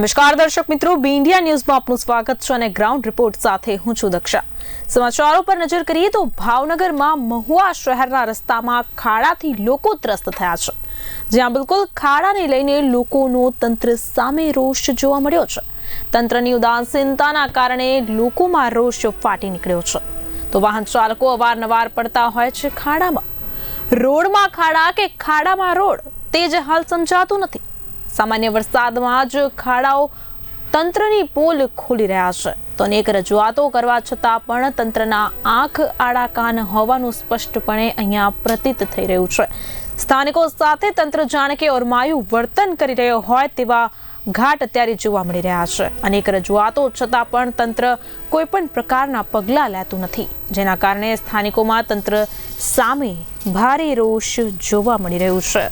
નમસ્કાર દર્શક મિત્રો, બી ઇન્ડિયા ન્યૂઝમાં આપનું સ્વાગત છે અને ગ્રાઉન્ડ રિપોર્ટ સાથે હું છું દક્ષા. સમાચારો પર નજર કરીએ તો ભાવનગરમાં મહુવા શહેરના રસ્તામાં ખાડાથી લોકો ત્રસ્ત થયા છે. જ્યાં બિલકુલ ખાડાને લઈને લોકોનો તંત્ર સામે રોષ જોવા મળ્યો છે. તંત્રની ઉદાસીનતાના કારણે લોકોમાં રોષ ફાટી નીકળ્યો છે. તો વાહન ચાલકો અવારનવાર પડતા હોય છે ખાડામાં. રોડમાં ખાડા કે ખાડામાં રોડ, તે જ હાલ સમજાતું નથી. સામાન્ય વરસાદમાં જ ખાડાઓ તંત્રની પોલ ખોલી રહ્યા છે. તો અનેક રજૂઆતો કરવા છતાં પણ તંત્રના આંખ આડા કાન હોવાનું સ્પષ્ટપણે અહીંયા પ્રતીત થઈ રહ્યું છે. સ્થાનિકો સાથે તંત્ર જાણે કે ઓરમાયું વર્તન કરી રહ્યો હોય તેવા ઘાટ અત્યારે જોવા મળી રહ્યા છે. અનેક રજૂઆતો છતાં પણ તંત્ર કોઈ પણ પ્રકારના પગલાં લેતું નથી. જેના કારણે સ્થાનિકોમાં તંત્ર સામે ભારે રોષ જોવા મળી રહ્યું છે.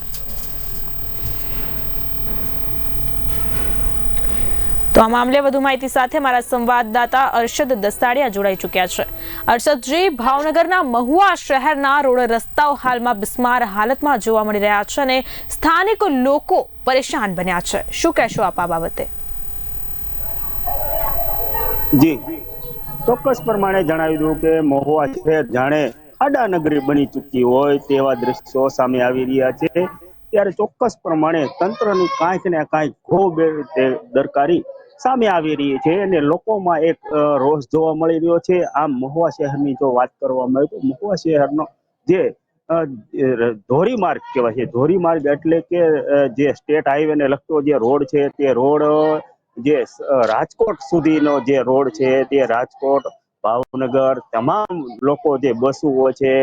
તો આ મામલે વધુ માહિતી સાથે મારા સંવાદદાતા અરશદ દસ્તાડિયા જોડાઈ ચૂક્યા છે. અરશદજી, ભાવનગરના મહુવા શહેરના રોડ રસ્તાઓ હાલમાં બિસ્માર હાલતમાં જોવા મળી રહ્યા છે અને સ્થાનિક લોકો પરેશાન બન્યા છે. શું કહેશો આપ આ બાબતે? જી. ચોક્કસ પ્રમાણે જણાવી દઉં કે મહુવા શહેર જાણે ખાડાનગરી બની ચૂકી હોય તેવા દ્રશ્યો સામે આવી રહ્યા છે. ત્યારે ચોક્કસ પ્રમાણે તંત્રની કાંઈક ને કાંઈક ખૂબ દરકારી સામે આવી રહી છે અને લોકોમાં એક રોષ જોવા મળી રહ્યો છે. આમ મહુવા શહેરની જો વાત કરવામાં આવે તો મહુવા શહેરનો જે ધોરીમાર્ગ કહેવાય છે. ધોરીમાર્ગ એટલે કે જે સ્ટેટ હાઈવે ને લગતો જે રોડ છે તે રોડ, જે રાજકોટ સુધીનો જે રોડ છે તે રાજકોટ, ભાવનગર તમામ લોકો જે બસો છે,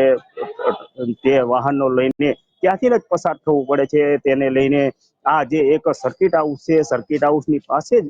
તે વાહનો લઈને ત્યાંથી જ પસાર થવું પડે છે. તેને લઈને આ જે એક સર્કિટ હાઉસ છે સર્કિટ હાઉસની પાસે જ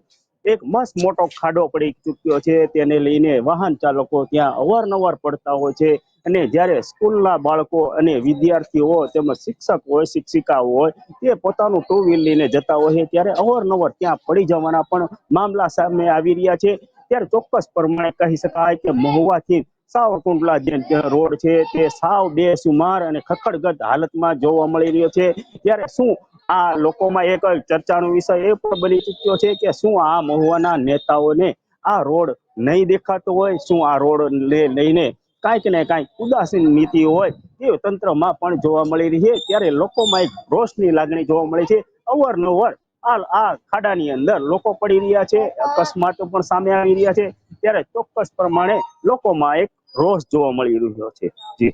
એક મસ્ત મોટો ખાડો પડી ચૂક્યો છે. તેને લઈને વાહન ચાલકો ત્યાં અવારનવાર પડતા હોય છે અને જ્યારે સ્કૂલના બાળકો અને વિદ્યાર્થીઓ તેમજ શિક્ષક હોય, શિક્ષિકા હોય તે પોતાનું ટુ વ્હીલ લઈને જતા હોય છે. ત્યારે અવારનવાર ત્યાં પડી જવાના પણ મામલા સામે આવી રહ્યા છે. ત્યારે ચોક્કસ પ્રમાણે કહી શકાય કે મહુવાથી સાવરકુંડલા જે રોડ છે તે સાવ બેસુમાર અને ખખડગત હાલતમાં જોવા મળી રહ્યો છે. ત્યારે શું આ લોકોમાં એક ચર્ચાનો વિષય એ પણ બની ચૂક્યો છે કે શું આ મહુવાના નેતાઓને આ રોડ નહીં દેખાતો હોય? શું આ રોડ લઈને કાંઈક ને કાંઈક ઉદાસીન નીતિ હોય એ તંત્રમાં પણ જોવા મળી રહી છે. ત્યારે લોકોમાં એક રોષની લાગણી જોવા મળે છે. અવારનવાર આ આ ખાડાની અંદર લોકો પડી રહ્યા છે, અકસ્માતો પણ સામે આવી રહ્યા છે. ત્યારે ચોક્કસ પ્રમાણે લોકોમાં એક રોષ જોવા મળી રહ્યો છે. જી.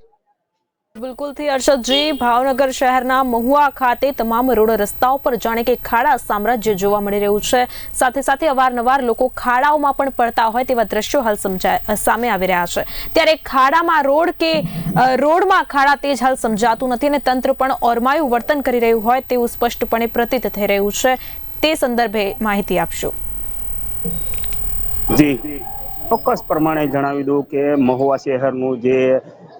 બિલકુલથી અરશદજી ભાવનગર શહેરના મહુવા ખાતે તમામ રોડ રસ્તાઓ પર જાણે કે ખાડા સામ્રાજ્ય જોવા મળી રહ્યું છે. સાથે સાથે અવારનવાર લોકો ખાડાઓમાં પણ પડતા હોય તેવા દ્રશ્યો હાલ સામે આવી રહ્યા છે. ત્યારે ખાડામાં રોડ કે રોડમાં ખાડા તેજ હાલ સમજાતું નથી અને તંત્ર પણ ઓરમાયું વર્તન કરી રહ્યું હોય તેવું સ્પષ્ટપણે પ્રતીત થઈ રહ્યું છે. તે સંદર્ભે માહિતી આપશો. ચોક્કસ પ્રમાણે જણાવી દઉં કે મહુવા શહેરનું જે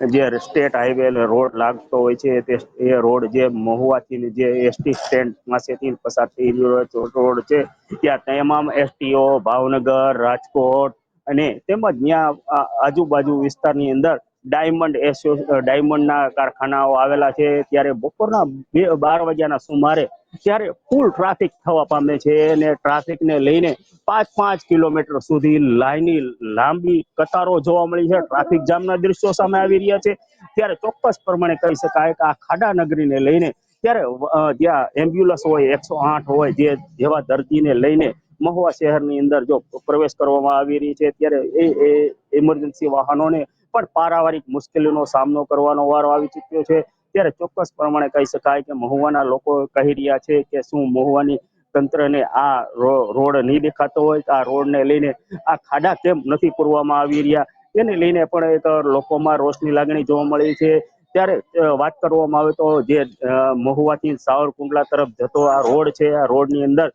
જે સ્ટેટ હાઈવે રોડ લાગતો હોય છે, તે એ રોડ જે મહુવાથી જે એસટી સ્ટેન્ડ પાસેથી પસાર થઈ રહ્યો રોડ છે, ત્યાં તમામ એસટીઓ ભાવનગર, રાજકોટ અને તેમજ ત્યાં આજુબાજુ વિસ્તારની અંદર ડાયમંડ ડાયમંડના કારખાનાઓ આવેલા છે. ત્યારે બપોરના બે, બાર વાગ્યાના સુમારે ત્યારે ફૂલ ટ્રાફિક થવા પામે છે અને ટ્રાફિકને લઈને પાંચ પાંચ કિલોમીટર સુધી લાઈની લાંબી કતારો જોવા મળી છે. ટ્રાફિક જામના દ્રશ્યો સામે આવી રહ્યા છે. ત્યારે ચોક્કસ પ્રમાણે કહી શકાય કે આ ખાડા નગરીને લઈને ત્યારે ત્યાં એમ્બ્યુલન્સ હોય, એકસો આઠ હોય, જે જેવા દર્દીને લઈને મહુવા શહેરની અંદર જો પ્રવેશ કરવામાં આવી રહી છે, ત્યારે એ એ ઇમરજન્સી વાહનોને પણ પારાવારિક મુશ્કેલીનો સામનો કરવાનો વારો આવી ચૂક્યો છે. ત્યારે ચોક્કસ પ્રમાણે કહી શકાય કે મહુવાના લોકો કહી રહ્યા છે કે શું મહુવાની તંત્રને આ રોડ નહીં દેખાતો હોય, આ રોડને લઈને આ ખાડા કેમ નથી પૂરવામાં આવી રહ્યા? એને લઈને પણ એક લોકોમાં રોષની લાગણી જોવા મળી છે. ત્યારે વાત કરવામાં આવે તો જે મહુવાથી સાવરકુંડલા તરફ જતો આ રોડ છે, આ રોડની અંદર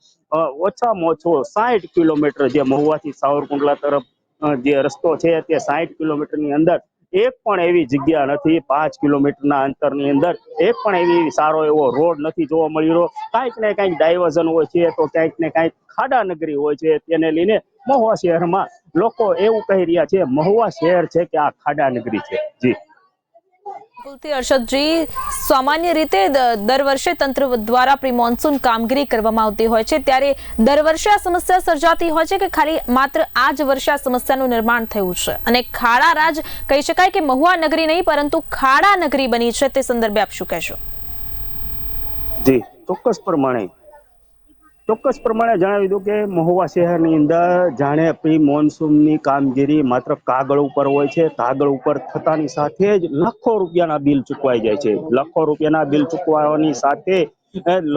ઓછામાં ઓછો સાઈઠ કિલોમીટર જે મહુવાથી સાવરકુંડલા તરફ જે રસ્તો છે તે સાઠ કિલોમીટરની અંદર, એક પણ એવી જગ્યા નથી, પાંચ કિલોમીટરના અંતરની અંદર, એક પણ એવી સારો એવો રોડ નથી જોવા મળી રહ્યો કાંઈક ને કાંઈક ડાયવર્ઝન હોય છે તો ક્યાંક ને કાંઈક ખાડા નગરી હોય છે તેને લઈને મહુવા શહેરમાં લોકો એવું કહી રહ્યા છે, મહુવા શહેર છે કે આ ખાડા નગરી છે. જી. કુલથી હર્ષદજી સામાન્ય રીતે દર વર્ષે તંત્ર દ્વારા પ્રી મોન્સૂન કામગીરી કરવામાં આવતી હોય છે. ત્યારે દર વર્ષે આ સમસ્યા સર્જાતી હોય છે કે ખાલી માત્ર આ જ વર્ષે આ સમસ્યાનું નિર્માણ થયું છે? અને ખાડા રાજ કહી શકાય કે મહુવા નગરી નહીં, પરંતુ ખાડા નગરી બની છે તે સંદર્ભે આપ શું કહેશો? જી, ચોક્કસ પ્રમાણે ચોક્કસ પ્રમાણે જણાવી દઉં કે મહુવા શહેરની અંદર જાણે પ્રી મોન્સૂનની કામગીરી માત્ર કાગળ ઉપર હોય છે. કાગળ ઉપર થતાની સાથે જ લાખો રૂપિયાના બિલ ચૂકવાઈ જાય છે. લાખો રૂપિયાના બિલ ચૂકવવાની સાથે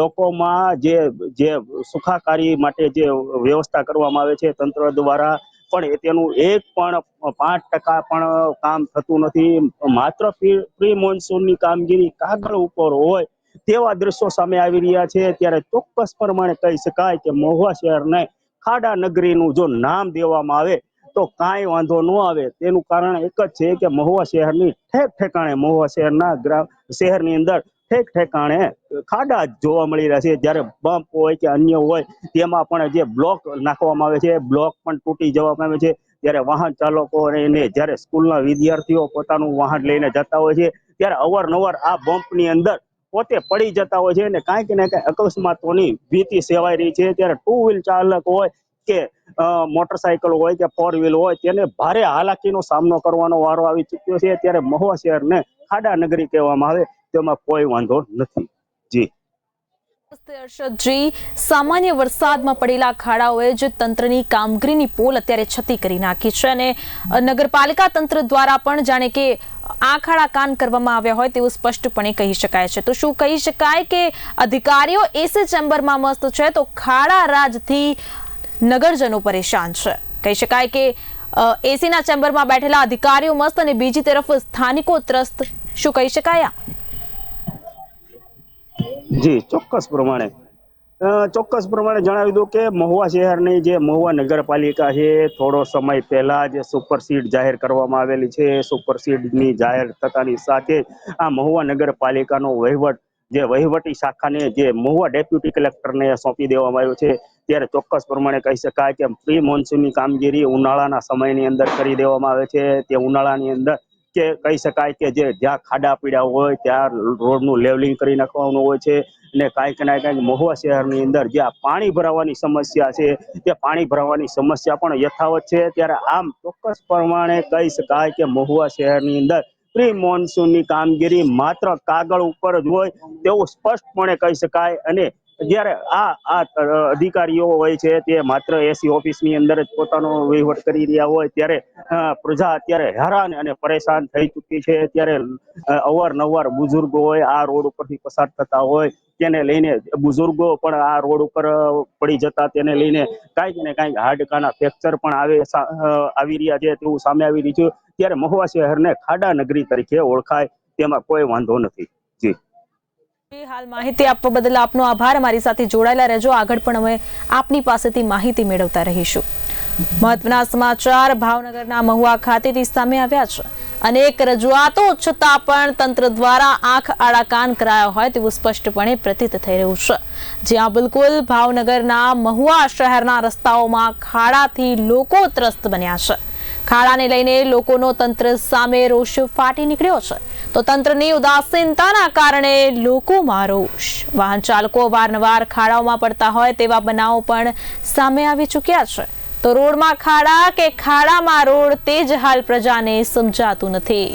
લોકોમાં જે જે સુખાકારી માટે જે વ્યવસ્થા કરવામાં આવે છે તંત્ર દ્વારા, પણ તેનું એક પણ પાંચ ટકા પણ કામ થતું નથી. માત્ર પ્રી મોન્સૂનની કામગીરી કાગળ ઉપર હોય તેવા દ્રશ્યો સામે આવી રહ્યા છે. ત્યારે ચોક્કસ પ્રમાણે કહી શકાય કે મહુવા શહેરને ખાડા નગરીનું જો નામ દેવામાં આવે, તો કાંઈ વાંધો ન આવે. તેનું કારણ એક જ છે કે મહુવા શહેરની ઠેક ઠેકાણે, મહુવા શહેરના શહેરની અંદર ઠેક ઠેકાણે ખાડા જોવા મળી રહ્યા છે. જ્યારે બમ્પ હોય કે અન્ય હોય, તેમાં પણ જે બ્લોક નાખવામાં આવે છે, બ્લોક પણ તૂટી જવામાં આવે છે. ત્યારે વાહન ચાલકો અને જ્યારે સ્કૂલના વિદ્યાર્થીઓ પોતાનું વાહન લઈને જતા હોય છે, ત્યારે અવારનવાર આ બમ્પની અંદર પોતે પડી જતા હોય છે અને કાંઈક ને કાંઈક અકસ્માતોની ભીતિ સેવાઈ રહી છે. ત્યારે ટુ વ્હીલ ચાલક હોય કે મોટરસાયકલ હોય કે ફોર વ્હીલ હોય તેને ભારે હાલાકીનો સામનો કરવાનો વારો આવી ચૂક્યો છે. ત્યારે મહુવા શહેરને ખાડા નગરી કહેવામાં આવે, તેમાં કોઈ વાંધો નથી. જી. હર્ષદજી સામાન્ય વરસાદમાં પડેલા ખાડાઓએ જ તંત્રની કામગીરીની પોલ અત્યારે છતી કરી નાખી છે અને નગરપાલિકા તંત્ર દ્વારા પણ જાણે કે આ ખાડા કાન કરવામાં આવ્યા હોય તેવું સ્પષ્ટપણે કહી શકાય છે. તો શું કહી શકાય કે અધિકારીઓ એસી ચેમ્બરમાં મસ્ત છે તો ખાડા રાજથી નગરજનો પરેશાન છે? કહી શકાય કે એસીના ચેમ્બરમાં બેઠેલા અધિકારીઓ મસ્ત અને બીજી તરફ સ્થાનિકો ત્રસ્ત. શું કહી શકાય જી, ચોક્કસ પ્રમાણે. ચોક્કસ પ્રમાણે જણાવી દઉં કે મહુવા શહેરની જે મહુવા નગરપાલિકા છે, થોડો સમય પહેલા જ સુપરસીડ જાહેર કરવામાં આવેલી છે. સુપરસીડની જાહેર થતાની સાથે આ મહુવા નગરપાલિકાનો વહીવટ, જે વહીવટી શાખાને જે મહુવા ડેપ્યુટી કલેક્ટરને સોંપી દેવામાં આવ્યો છે, ત્યારે ચોક્કસ પ્રમાણે કહી શકાય કે પ્રી મોન્સૂનની કામગીરી ઉનાળાના સમયની અંદર કરી દેવામાં આવે છે. તે ઉનાળાની અંદર કે કહી શકાય કે જે જ્યાં ખાડા પીડા હોય, ત્યાં રોડનું લેવલિંગ કરી નાખવાનું હોય છે અને કાંઈક ને કાંઈક મહુવા શહેરની અંદર જ્યાં પાણી ભરાવાની સમસ્યા છે તે પાણી ભરાવાની સમસ્યા પણ યથાવત છે. ત્યારે આમ ચોક્કસ પ્રમાણે કહી શકાય કે મહુવા શહેરની અંદર પ્રી મોન્સૂનની કામગીરી માત્ર કાગળ ઉપર જ હોય તેવું સ્પષ્ટપણે કહી શકાય અને જ્યારે આ આ અધિકારીઓ હોય છે તે માત્ર એસી ઓફિસની અંદર જ પોતાનો વહીવટ કરી રહ્યા હોય ત્યારે પ્રજા અત્યારે હેરાન અને પરેશાન થઈ ચૂકી છે. ત્યારે અવારનવાર બુઝુર્ગો હોય આ રોડ ઉપરથી પસાર થતા હોય તેને લઈને બુઝુર્ગો પણ આ રોડ ઉપર પડી જતા તેને લઈને કાંઈક ને કાંઈક હાડકાના ફ્રેક્ચર પણ આવે આવી રહ્યા છે તેવું સામે આવી રહ્યું છે. ત્યારે મહુવા શહેરને ખાડા નગરી તરીકે ઓળખાય તેમાં કોઈ વાંધો નથી. જી, હાલ માહિતી આપવા બદલ આપનો આભાર. અમારી સાથે જોડાયેલા રહેજો. આગળ પણ અમે આપની પાસેથી માહિતી મેળવતા રહીશું. મહત્વના સમાચાર. ભાવનગરના મહુવા ખાતેથી સામે આવ્યા છે. અનેક રજૂઆતો છતાં પણ તંત્ર દ્વારા આંખ આડા કાન કરાયા હોય તેવું સ્પષ્ટપણે પ્રતીત થઈ રહ્યું છે. જ્યાં બિલકુલ ભાવનગરના મહુવા શહેરના રસ્તાઓમાં ખાડાથી લોકો ત્રસ્ત બન્યા છે. ખાડાને લઈને લોકોનો તંત્ર સામે રોષ ફાટી નીકળ્યો છે. તો તંત્રની ઉદાસીનતાના કારણે લોકોમાં રોષ. વાહન ચાલકો વારંવાર ખાડાઓમાં પડતા હોય તેવા બનાવો પણ સામે આવી ચૂક્યા છે. તો રોડમાં ખાડા કે ખાડામાં રોડ તે જ હાલ પ્રજાને સમજાતું નથી.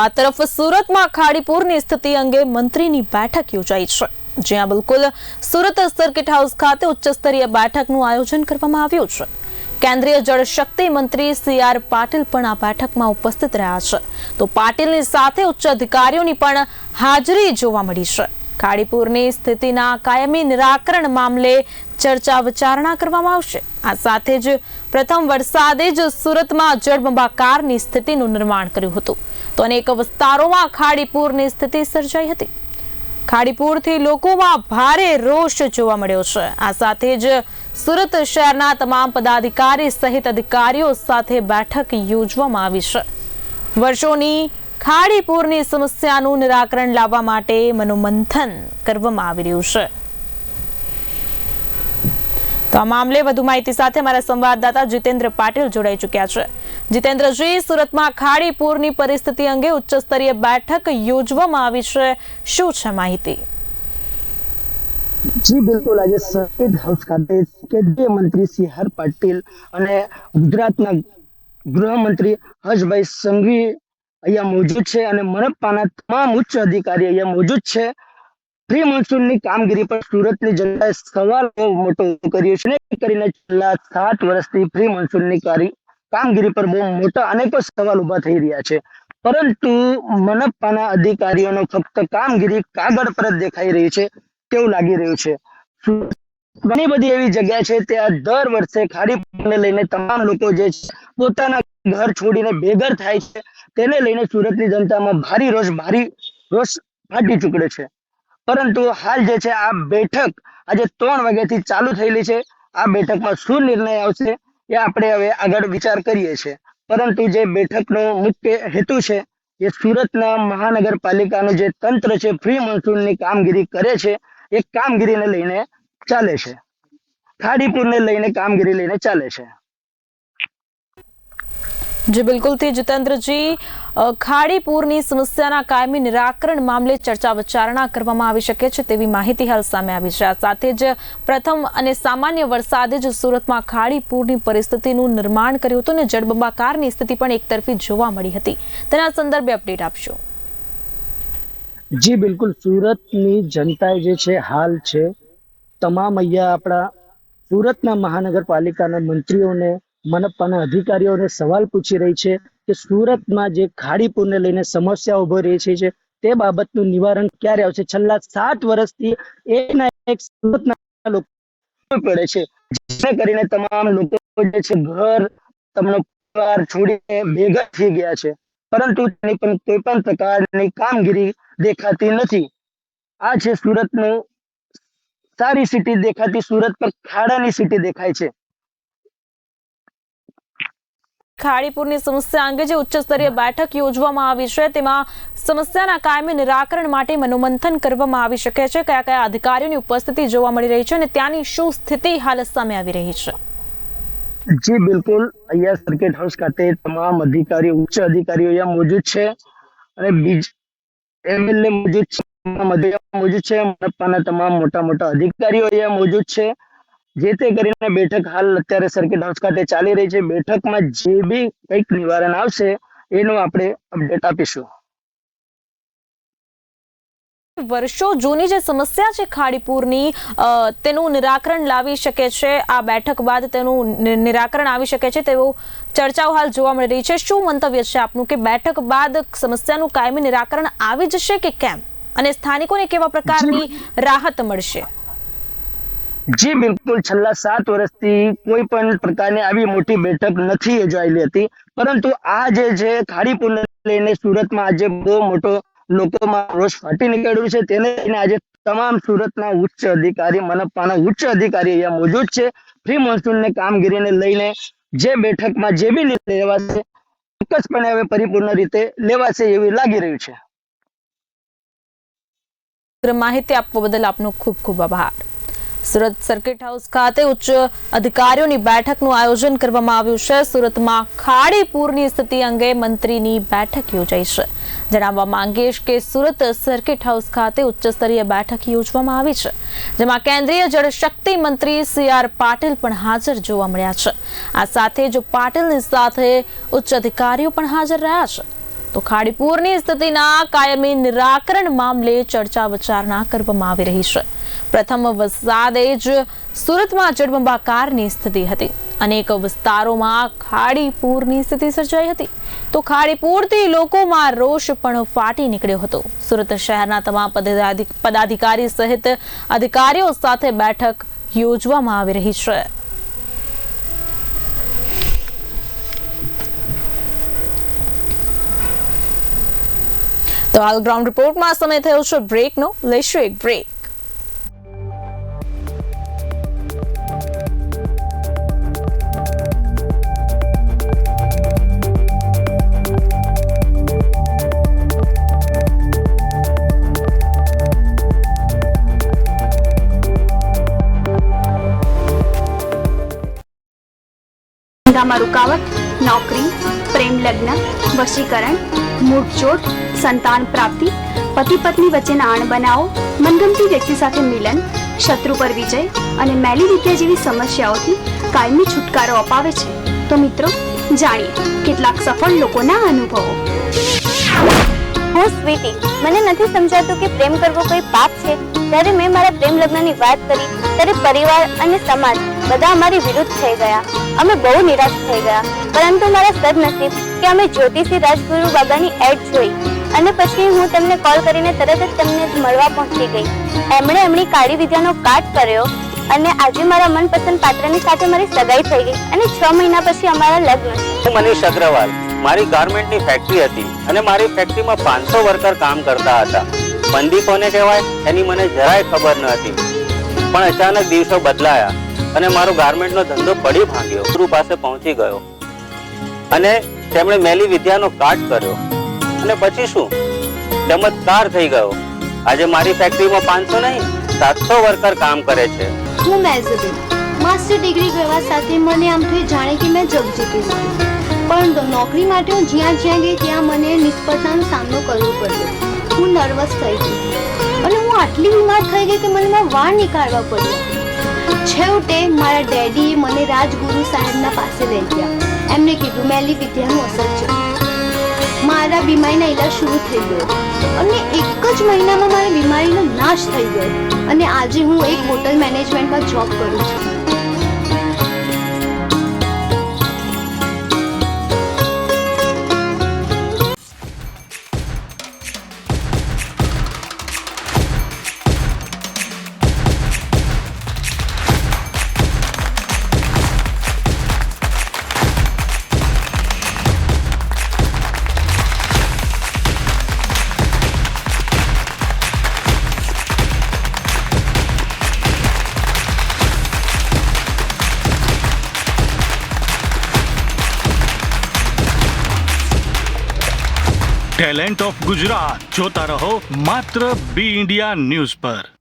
આ તરફ સુરતમાં ખાડીપુરની સ્થિતિ અંગે મંત્રીની બેઠક યોજાઈ છે. જ્યાં બિલકુલ સુરત સર્કિટ હાઉસ ખાતે ઉચ્ચ સ્તરીય બેઠકનું આયોજન કરવામાં આવ્યું છે. કેન્દ્રીય જળશક્તિ મંત્રી સી આર પાટીલ પણ આ બેઠકમાં ઉપસ્થિત રહ્યા છે. તો પાટીલની સાથે ઉચ્ચ અધિકારીઓની પણ હાજરી જોવા મળી છે. ખાડીપુરની સ્થિતિના કાયમી નિરાકરણ મામલે ચર્ચા વિચારણા કરવામાં આવશે. આ સાથે જ પ્રથમ વરસાદે જ સુરતમાં જળબંબાકારની સ્થિતિનું નિર્માણ કર્યું હતું. તો અનેક વિસ્તારોમાં ખાડીપુરની સ્થિતિ સર્જાઈ હતી. ખાડીપુરથી લોકોમાં ભારે રોષ જોવા મળ્યો છે. આ સાથે જ સુરત શહેરના તમામ પદાધિકારી સહિત અધિકારીઓ સાથે બેઠક યોજવામાં આવી છે. વર્ષોની ખાડી પૂરની સમસ્યાનું નિરાકરણ લાવવા માટે મનોમંથન કરવામાં આવી રહ્યું છે. તો આ મામલે વધુ માહિતી સાથે અમારા સંવાદદાતા જીતેન્દ્ર પાટીલ જોડાઈ ચુક્યા છે. જીતેન્દ્રજી, સુરતમાં ખાડી પૂરની પરિસ્થિતિ અંગે ઉચ્ચ બેઠક યોજવામાં આવી છે. શું છે માહિતી? જી, બિલકુલ. આજે સફેદ હાઉસ ખાતે કેન્દ્રીય મંત્રી શ્રી હર પાટીલ અને ગુજરાતના ગૃહમંત્રી હર્ષભાઈ સંઘવી અહીંયા મોજૂદ છે અને મનપાના તમામ ઉચ્ચ અધિકારી અહીંયા મોજૂદ છે. પ્રી મોન્સૂનની કામગીરી પર સુરતની જનતાએ સવાલ મોટો કર્યો છે કરીને છેલ્લા સાત વર્ષથી પ્રી મોન્સૂનની કામગીરી પર બહુ મોટા અનેકો સવાલ ઊભા થઈ રહ્યા છે. પરંતુ મનપાના અધિકારીઓનો ફક્ત કામગીરી કાગળ પર જ દેખાઈ રહી છે તેવું લાગી રહ્યું છે. ઘણી બધી એવી જગ્યા છે ત્યાં દર વર્ષે ખાડી લઈને તમામ લોકો જે પોતાના ઘર છોડીને બેઘર થાય છે, તેને લઈને સુરતની જનતામાં ભારી રોષ ભારી રોષ ફાટી ચૂકડે છે. પરંતુ હાલ જે છે, આ બેઠક આજે ત્રણ વાગ્યાથી ચાલુ થયેલી છે. આ બેઠકમાં શું નિર્ણય આવશે એ આપણે હવે આગળ વિચાર કરીએ છીએ. પરંતુ જે બેઠકનો મુખ્ય હેતુ છે, એ સુરતના મહાનગરપાલિકાનું જે તંત્ર છે ફ્રી મોન્સૂનની કામગીરી કરે છે, એ કામગીરીને લઈને ચાલે છે. ખાડીપુરને લઈને કામગીરી લઈને ચાલે છે. જી બિલકુલથી જીતેન્દ્રજી ખાડીપુરની સમસ્યાના કાયમી નિરાકરણ મામલે ચર્ચા વિચારણા કરવામાં આવી શકે છે તેવી માહિતી હાલ સામે આવી છે. આ સાથે જ પ્રથમ અને સામાન્ય વરસાદે જ સુરતમાં ખાડીપુરની પરિસ્થિતિનું નિર્માણ કર્યું હતું અને જળબંબાકારની સ્થિતિ પણ એકતરફી જોવા મળી હતી. તેના સંદર્ભે અપડેટ આપશો. જી, બિલકુલ. સુરતની જનતાએ જે છે, હાલ છે, તમામ અહીંયા આપણા સુરતના મહાનગરપાલિકાના મંત્રીઓને મનપાના અધિકારીઓને સવાલ પૂછી રહી છે કે સુરતમાં જે ખાડીપુરને લઈને સમસ્યા ઊભો રહી છે તે બાબતનું નિવારણ ક્યારે આવશે? છેલ્લા સાત વર્ષથી એકના એક સુરતના લોકો પડે છે. જેને કરીને તમામ લોકો જે છે ઘર તમને પરિવાર છોડીને ભેગા થઈ ગયા છે. પરંતુ તેની પણ કોઈ પણ પ્રકારની કામગીરી દેખાતી નથી. આ છે સુરતનું સારી સિટી દેખાતી સુરત પર ખાડાની સિટી દેખાય છે. ખાડીપુરની સમસ્યા અંગે જે ઉચ્ચ બેઠક યોજવામાં આવી છે, તેમાં સમસ્યાના કાયમી નિરાકરણ માટે મનોમંથન કરવામાં આવી શકે છે. કયા કયા અધિકારીઓની ઉપસ્થિતિ જોવા મળી રહી છે અને ત્યાંની શું સ્થિતિ હાલ સામે આવી રહી છે? જી, બિલકુલ. અહીંયા સર્કિટ હાઉસ ખાતે તમામ અધિકારીઓ, ઉચ્ચ અધિકારીઓ અહીંયા મોજૂદ છે અને એમએલએ મોજૂદ છે મોજૂદ છે. તમામ મોટા મોટા અધિકારીઓ અહીંયા મોજૂદ છે. જે તે કરીને બેઠક હાલ અત્યારે સર્કિટ હાઉસ ખાતે ચાલી રહી છે. બેઠકમાં જે બી કંઈક નિવારણ આવશે એનું આપણે અપડેટ આપીશું. વર્ષો જૂની જે સમસ્યા છે ખાડીપુરની તેનું નિરાકરણ લાવી શકે છે. આ બેઠક બાદ તેનું નિરાકરણ આવી શકે છે તેવું ચર્ચાઓ હાલ જોવા મળી રહી છે. શું મંતવ્ય છે આપનું કે બેઠક બાદ સમસ્યાનું કાયમી નિરાકરણ આવી જશે કે કેમ? અને સ્થાનિકોને કેવા પ્રકારની રાહત મળશે? જી બિલકુલ છેલ્લા સાત વર્ષથી કોઈ પણ પ્રકારની આવી મોટી બેઠક નથી યોજાયેલી હતી. પરંતુ આ જે છે ખાડીપુરને લઈને સુરતમાં આજે બહુ મોટો લોકોમાં રોષ ફાટી નીકળ્યું છે. તેને લઈને આજે તમામ સુરતના ઉચ્ચ અધિકારી મનપાના ઉચ્ચ અધિકારી અહીંયા મોજૂદ છે. ફ્રી મોન્સૂનની કામગીરીને લઈને જે બેઠકમાં જે બી લેવાશે, ચોક્કસપણે હવે પરિપૂર્ણ રીતે લેવાશે એવું લાગી રહ્યું છે. માહિતી આપવા બદલ આપનો ખૂબ ખૂબ આભાર. સુરત સર્કિટ હાઉસ ખાતે ઉચ્ચ અધિકારીઓની બેઠકનું આયોજન કરવામાં આવ્યું છે. સુરતમાં ખાડી પૂરની સ્થિતિ અંગે મંત્રીની બેઠક યોજાઈ છે. જણાવવા માંગીશ કે સુરત સર્કિટ હાઉસ ખાતે ઉચ્ચ સ્તરીય બેઠક યોજવામાં આવી છે, જેમાં કેન્દ્રીય જળશક્તિ મંત્રી સી આર પાટીલ પણ હાજર જોવા મળ્યા છે. આ સાથે જ પાટીલની સાથે ઉચ્ચ અધિકારીઓ પણ હાજર રહ્યા છે. તો ખાડીપુરની સ્થિતિના કાયમી નિરાકરણ મામલે ચર્ચા વિચારણા કરવામાં આવી રહી છે. પ્રથમ વરસાદે જ સુરતમાં જળબંબાકારની સ્થિતિ હતી. અનેક વિસ્તારોમાં ખાડીપુરની સ્થિતિ સર્જાઈ હતી. તો ખાડીપુરથી લોકોમાં રોષ પણ ફાટી નીકળ્યો હતો. સુરત શહેરના તમામ પદાધિ- પદાધિકારી સહિત અધિકારીઓ સાથે બેઠક યોજવામાં આવી રહી છે. તો હાલ ગ્રાઉન્ડ રિપોર્ટમાં સમય થયો છે બ્રેકનો. લેશું એક બ્રેક. ધંધામાં રૂકાવટ, નોકરી, પ્રેમ લગ્ન, વશીકરણ મૂળચોટ સંતાન પ્રાપ્તિ, પતિ પત્ની વચ્ચેના અણબનાવો મનગમતી વ્યક્તિ સાથે મિલન, શત્રુ પર વિજય અને મેલી વિદ્યા જેવી સમસ્યાઓથી કાયમી છુટકારો અપાવે છે. તો મિત્રો, જાણીએ કેટલાક સફળ લોકોના અનુભવો. હું સ્વીટી. મને નથી સમજાતું કે પ્રેમ કરવો કોઈ પાપ છે. જ્યારે મેં મારા પ્રેમ લગ્નની વાત કરી, ત્યારે પરિવાર અને સમાજ બધા અમારી વિરુદ્ધ થઈ ગયા. અમે બહુ નિરાશ થઈ ગયા. પરંતુ મારા સદનસીબ કે અમે જ્યોતિષી રાજગુરુ બાબાની એડ જોઈ અને પછી હું તેમને કોલ કરીને તરત જ તેમને મળવા પહોંચી ગઈ. એમણે એમની કાળી વિદ્યાનો કાટ કર્યો અને આજે મારા મનપસંદ પાત્રની સાથે મારી સગાઈ થઈ ગઈ અને છ મહિના પછી અમારા લગ્ન. હું મનીષ અગ્રવાલ. મારી ગાર્મેન્ટની ફેક્ટરી હતી અને મારી ફેક્ટરીમાં પાંચસો વર્કર કામ કરતા હતા. મંદી કોને કહેવાય? એની મને જરાય ખબર ન હતી. પણ અચાનક દિવસો બદલાયા. અને મારો ગાર્મેન્ટનો ધંધો પડી ભાંગ્યો ગુરુ પાસે પહોંચી ગયો. અને તેમણે મેલી વિદ્યાનો કાટ કર્યો. અને પછી શું? ચમત્કાર થઈ ગયો. આજે મારી ફેક્ટરીમાં પાંચસો નહીં, સાતસો વર્કર કામ કરે છે. હું મેઝબી માસ્ટર ડિગ્રી કરવા સાથે મને આમ થયું જાણે કે મેં જગ જીતી પણ નોકરી માટે હું જ્યાં જ્યાં ગઈ ત્યાં મને નિષ્ફળતાનો સામનો કરવો પડ્યો. હું નર્વસ થઈ ગઈ. અને હું આટલી બીમાર થઈ ગઈ કે મને મારા વાળ નીકાળવા પડ્યા. છેવટે મારા ડેડીએ મને રાજગુરુ સાહેબના પાસે લઈ ગયા. એમને કીધું, મેલી વિદ્યાનું અસર છે. મારા બીમારીના ઈલાજ શરૂ થઈ ગયો. અને એક જ મહિનામાં મારી બીમારીનો નાશ થઈ ગયો. અને આજે હું એક હોટલ મેનેજમેન્ટમાં જોબ કરું છું. Talent of Gujarat. જોતા રહો માત્ર બી ઇન્ડિયા ન્યૂઝ પર.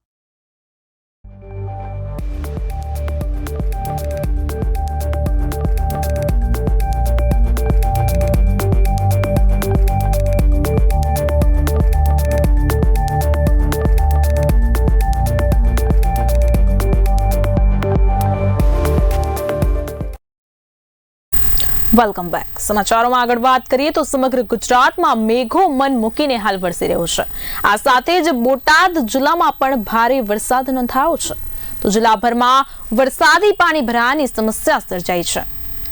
વેલકમ બેક સમાચારોમાં આગળ વાત કરીએ તો સમગ્ર ગુજરાતમાં મેઘો મન મૂકીને હાલ વરસી રહ્યો છે. આ સાથે જ બોટાદ જિલ્લામાં પણ ભારે વરસાદ નોંધાયો છે. તો જિલ્લાભરમાં વરસાદી પાણી ભરાવાની સમસ્યા સર્જાઈ છે.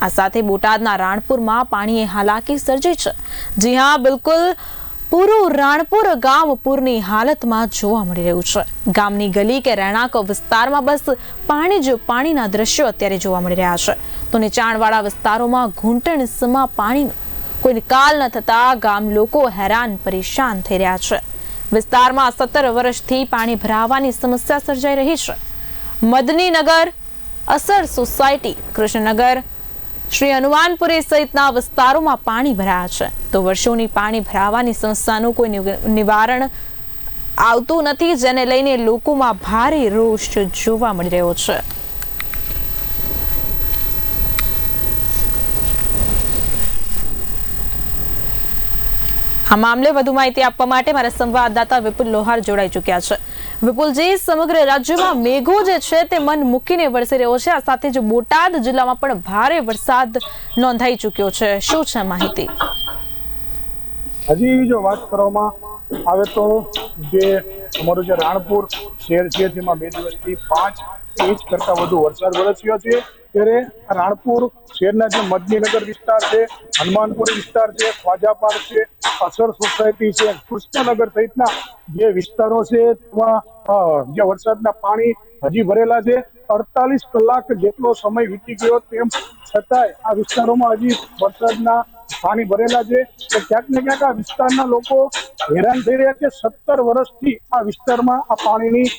આ સાથે બોટાદના રાણપુરમાં પાણીએ હાલાકી સર્જી છે. જી હા, બિલકુલ પૂરું રાણપુર ગામ પૂરની હાલતમાં જોવા મળી રહ્યું છે. ગામની ગલી કે રહેણાંક વિસ્તારમાં બસ પાણી જ પાણીના દ્રશ્યો અત્યારે જોવા મળી રહ્યા છે. તો નીચાણવાળા વિસ્તારોમાં ઘૂંટણ સમા પાણીનો કોઈ નિકાલ ન થતા ગામ લોકો હેરાન પરેશાન થઈ રહ્યા છે. વિસ્તારમાં સત્તર વર્ષથી પાણી ભરાવાની સમસ્યા સર્જાઈ રહી છે. મદનીનગર અસર સોસાયટી, કૃષ્ણનગર શ્રી હનુમાનપુરી સહિતના વિસ્તારોમાં પાણી ભરાયા છે. તો વર્ષોની પાણી ભરાવાની સંસ્થાનું કોઈ નિવારણ આવતું નથી, જેને લઈને લોકોમાં ભારે રોષ જોવા મળી રહ્યો છે. આ મામલે વધુ માહિતી આપવા માટે મારા સંવાદદાતા વિપુલ લોહાર જોડાઈ ચૂક્યા છે. વિપુલજી, સમગ્ર રાજ્યમાં મેઘો જે છે તે મન મૂકીને વરસી રહ્યો છે. આ સાથે જ બોટાદ જિલ્લામાં પણ ભારે વરસાદ નોંધાઈ ચૂક્યો છે. શું છે માહિતી? હજી જો વાત કરવામાં આવે તો જે અમારું જે રાણપુર શહેર છે તેમાં બે દિવસથી પાંચ ઇંચ કરતા વધુ વરસાદ વરસ્યો છે. ત્યારે રાણપુર શહેરના જે મદનીનગર વિસ્તાર છે, હનુમાનપુરી વિસ્તાર છે ખ્વાજાપાડ છે, અસર સોસાયટી છે, કૃષ્ણનગર સહિતના જે વિસ્તારો છે જે વરસાદના પાણી હજી ભરેલા છે. અડતાલીસ કલાક જેટલો સમય વીતી ગયો તેમ છતાંય આ વિસ્તારોમાં હજી વરસાદના પાણી ભરેલા છે. તો ક્યાંક ને ક્યાંક આ વિસ્તારના લોકો હેરાન થઈ રહ્યા છે. સત્તર વર્ષથી આ વિસ્તારમાં આ પાણીની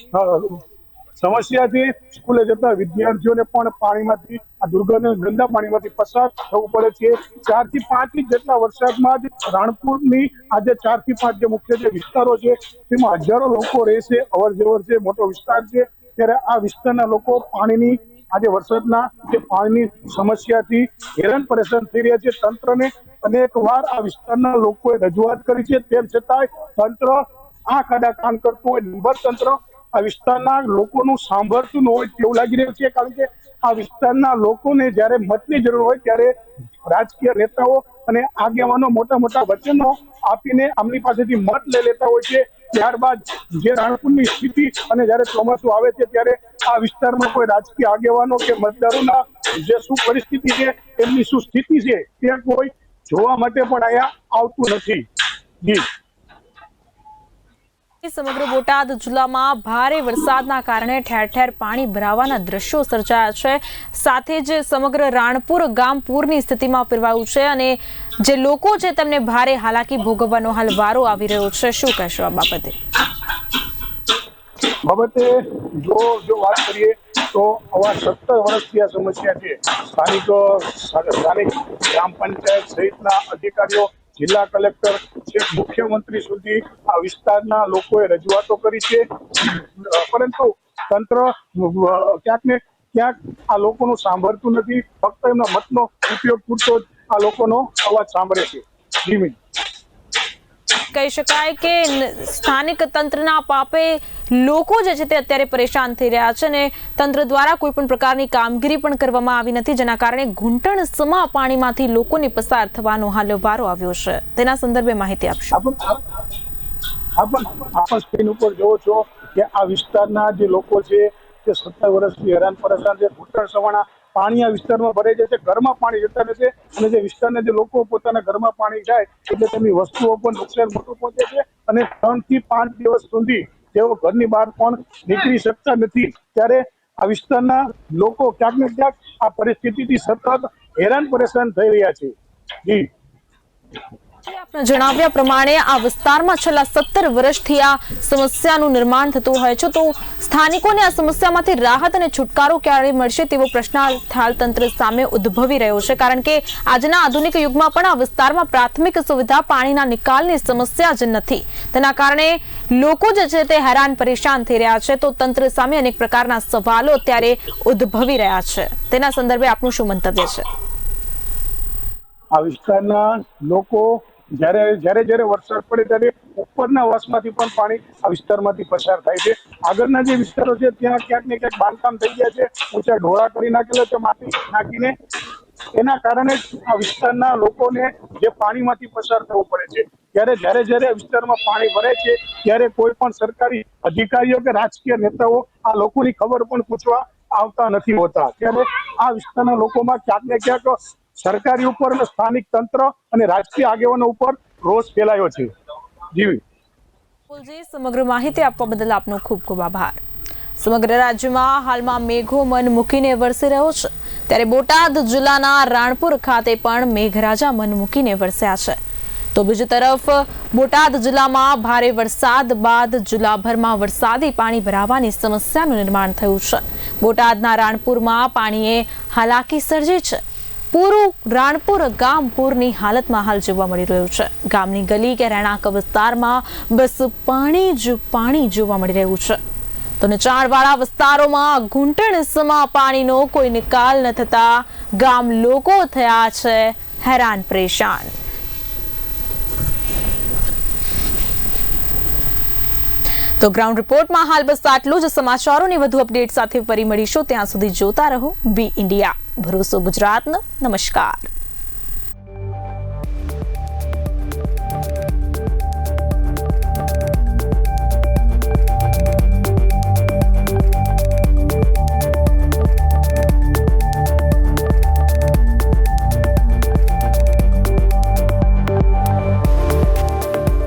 સમસ્યા છે સ્કૂલે જતા વિદ્યાર્થીઓને પણ પાણીમાંથી, આ દુર્ગંધ ગંદા પાણીમાંથી પસાર થવું પડે છે. ચારથી પાંચ ઇંચ જેટલા વરસાદમાં રાણપુરની આજે ચારથી પાંચ જે મુખ્ય જે વિસ્તારો છે, તેમાં હજારો લોકો રહે છે અવર જવર છે, મોટો વિસ્તાર છે. ત્યારે આ વિસ્તારના લોકો પાણીની, આજે વરસાદના જે પાણીની સમસ્યાથી હેરાન પરેશાન થઈ રહ્યા છે. તંત્રને અનેક વાર આ વિસ્તારના લોકોએ રજૂઆત કરી છે. તેમ છતાંય તંત્ર આ આડા કાન કરતું હોય, નિર્ભર તંત્ર આ વિસ્તારના લોકોનું સાંભળતું ન હોય તેવું લાગી રહ્યું છે, કારણ કે આ વિસ્તારના લોકોને જ્યારે મતની જરૂર હોય ત્યારે રાજકીય નેતાઓ અને આગેવાનો મોટા મોટા વચનો આપીને આમની પાસેથી મત લઈ લેતા હોય છે. ત્યારબાદ જે રાણપુરની સ્થિતિ અને જ્યારે ચોમાસું આવે છે, ત્યારે આ વિસ્તારમાં કોઈ રાજકીય આગેવાનો કે મતદારોના જે શું પરિસ્થિતિ છે એમની શું સ્થિતિ છે તે કોઈ જોવા માટે પણ અહીંયા આવતું નથી. જી. સમગ્ર બોટાદ જિલ્લામાં ભારે વરસાદના કારણે ઠેર ઠેર પાણી ભરાવાના દ્રશ્યો સર્જાયા છે. સાથે જ સમગ્ર રાણપુર ગામ પૂરની સ્થિતિમાં ફેરવાયું છે અને જે લોકો છે તેમને ભારે હાલાકી ભોગવવાનો હાલ વારો આવી રહ્યો છે. શું કહેશો આ બાબતે? બાબતે જો જો વાત કરીએ તો આવા સત્તર વર્ષથી આ સમસ્યા છે. સ્થાનિક સ્થાનિક ગ્રામ પંચાયત સહિતના અધિકારીઓ જિલ્લા કલેક્ટર છે મુખ્યમંત્રી સુધી આ વિસ્તારના લોકોએ રજૂઆતો કરી છે. પરંતુ તંત્ર ક્યાંક ને ક્યાંક આ લોકોનું સાંભળતું નથી. ફક્ત એમના મતનો ઉપયોગ પૂરતો જ આ લોકોનો અવાજ સાંભળે છે. ધીમી કહી શકાય કે સ્થાનિક તંત્રના પાપે લોકો જે છે તે અત્યારે પરેશાન થઈ રહ્યા છે અને તંત્ર દ્વારા કોઈ પણ પ્રકારની કામગીરી પણ કરવામાં આવી નથી, જેના કારણે ઘૂંટણ સમા પાણીમાંથી લોકોને પસાર થવાનો હાલ વારો આવ્યો છે. તેના સંદર્ભે માહિતી આપશો. આપણ સ્ક્રીન ઉપર જોવો છો કે આ વિસ્તારના જે લોકો છે તે સત્તર વર્ષથી હેરાન પરેશાન છે, ઘૂંટણ સવાણા પાણી આ વિસ્તારમાં ભરાઈ જાય ઘરમાં પાણી જતા રહેશે અને જે વિસ્તારના જે લોકો પોતાના ઘરમાં પાણી જાય એટલે તેમની વસ્તુઓ પણ નુકસાન મોટું પહોંચે છે અને ત્રણથી પાંચ દિવસ સુધી તેઓ ઘરની બહાર પણ નીકળી શકતા નથી. ત્યારે આ વિસ્તારના લોકો ક્યાંક ને ક્યાંક આ પરિસ્થિતિથી સતત હેરાન પરેશાન થઈ રહ્યા છે. જી. જણાવ્યા પ્રમાણે આ વિસ્તારમાં છેલ્લા સત્તર વર્ષથી આ સમસ્યાનું નિર્માણ થતું હોય છે. તો સ્થાનિકોને આ સમસ્યામાંથી રાહત અને છુટકારો ક્યારે મળશે તેવો પ્રશ્ન તંત્ર સામે ઉદ્ભવી રહ્યો છે. કારણ કે આજના આધુનિક યુગમાં પણ આ વિસ્તારમાં પ્રાથમિક સુવિધા પાણીના નિકાલની સમસ્યા જ નથી. તેના કારણે લોકો જે છે તે હેરાન પરેશાન થઈ રહ્યા છે. તો તંત્ર સામે અનેક પ્રકારના સવાલો અત્યારે ઉદ્ભવી રહ્યા છે. તેના સંદર્ભે આપનું શું મંતવ્ય છે? આ વિસ્તારના લોકો જ્યારે જ્યારે જ્યારે વરસાદ પડે ત્યારે ઉપરના વાસમાંથી પણ પાણી આ વિસ્તારમાંથી પસાર થાય છે. આગળના જે વિસ્તારો છે, ત્યાં ક્યાંક ને ક્યાંક બાંધકામ થઈ ગયા છે. ઊંચા ઢોળા કરી નાખેલા છે, માટી નાખીને. એના કારણે આ વિસ્તારના લોકોને જે પાણીમાંથી પસાર થવું પડે છે. ત્યારે જ્યારે જ્યારે વિસ્તારમાં પાણી ભરાય છે, ત્યારે કોઈ પણ સરકારી અધિકારીઓ કે રાજકીય નેતાઓ આ લોકોની ખબર પણ પૂછવા આવતા નથી હોતા. ત્યારે આ વિસ્તારના લોકોમાં ક્યાંક ને ક્યાંક સરકારી ઉપર અને સ્થાનિક તંત્ર અને રાજકીય આગેવાનો ઉપર રોષ ફેલાયો છે. જીવી. ફૂલજી, સમગ્ર માહિતી આપવા બદલ આપનો ખૂબ ખૂબ આભાર. સમગ્ર રાજ્યમાં હાલમાં મેઘો મન મૂકીને વરસી રહ્યો છે. ત્યારે બોટાદ જિલ્લાના રાણપુર ખાતે પણ મેઘરાજા મન મૂકીને વરસ્યા છે. તો બીજી તરફ, બોટાદ જિલ્લામાં ભારે વરસાદ બાદ જિલ્લાભરમાં વરસાદી પાણી ભરાવાની સમસ્યાનું નિર્માણ થયું છે. બોટાદના રાણપુરમાં પાણીએ હાલાકી સર્જી છે. પૂરું રાણપુર ગામ પૂરની હાલતમાં હાલ જોવા મળી રહ્યું છે. ગામની ગલી કે રહેણાંક વિસ્તારમાં બસ પાણી જ પાણી જોવા મળી રહ્યું છે. તો નીચાણવાળા વિસ્તારોમાં ઘૂંટણ સમા પાણીનો કોઈ નિકાલ ન થતા ગામ લોકો થયા છે હેરાન પરેશાન. તો ગ્રાઉન્ડ રિપોર્ટમાં હાલ બસ આટલું જ સમાચારોની વધુ અપડેટ સાથે ફરી મળીશું. ત્યાં સુધી જોતા રહો બી ઇન્ડિયા. ભરોસો ગુજરાતનો. નમસ્કાર.